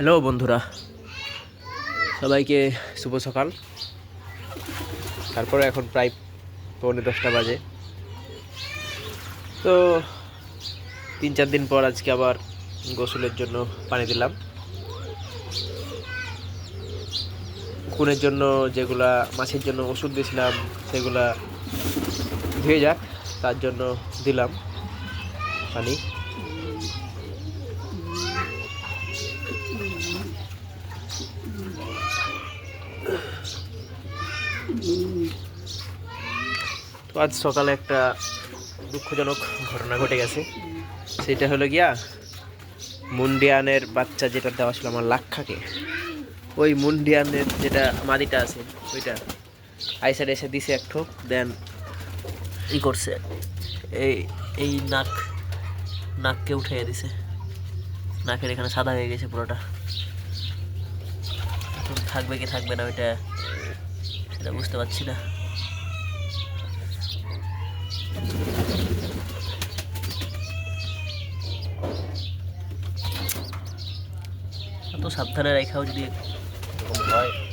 Hello বন্ধুরা, সবাইকে শুভ সকাল। তারপরে এখন প্রায় পৌনে দশটা বাজে। তো তিন চার দিন পর আজকে আবার গোসলের জন্য পানি দিলাম। খুনের জন্য যেগুলা, মাছের জন্য ওষুধ দিয়েছিলাম, সেগুলা ধুয়ে যাক, তার জন্য দিলাম পানি। তো আজ সকালে একটা দুঃখজনক ঘটনা ঘটে গেছে। সেটা হলো গিয়া মুন্ডিয়ানের বাচ্চা যেটা দেওয়া ছিল আমার লাক্ষাকে, ওই মুন্ডিয়ানের যেটা মাদিটা আছে, ওইটা আইসাইড এসে দিছে এক ঠোক দেন ই করছে, এই এই নাক, নাককে উঠিয়ে দিছে। নাকের এখানে সাদা হয়ে গেছে পুরোটা। থাকবে কি থাকবে না ওইটা, সেটা বুঝতে পারছি না। এত সাবধানে রেখাও যদি হয়।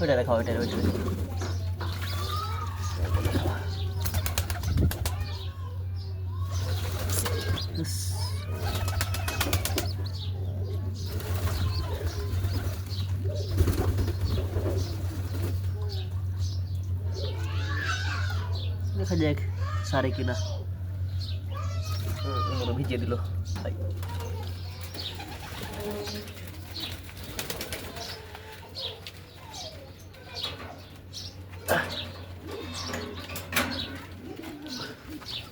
ওইটা রেখা ওইটা ওইটা। দেখা যাক সারে কিনা। ভিজিয়ে দিল। তাই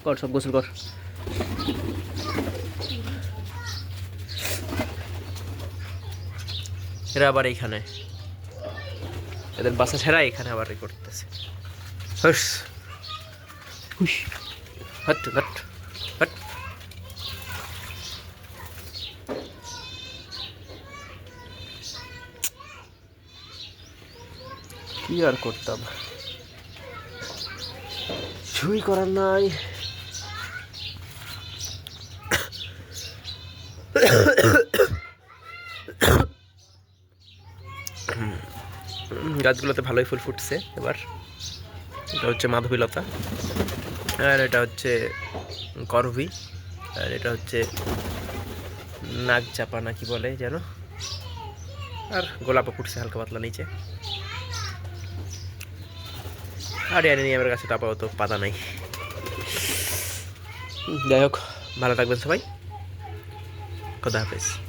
কর, সব গোসল কর। এরা আবার এইখানে। এদের বাসা ছেড়া এখানে আবার করতেছে। কি আর করতাম? কিছুই করার নাই। গাছগুলোতে ভালোই ফুল ফুটছে এবার। এটা হচ্ছে মাধবীলতা, আর এটা হচ্ছে করভি, আর এটা হচ্ছে নাক চাপা না কি বলে যেন। আর গোলাপও ফুটছে হালকা পাতলা নিচে। আর নিয়ে আমার কাছে তো আপাতত পাতা নাই। যাই হোক, ভালো থাকবেন সবাই। খোদা হাফেজ।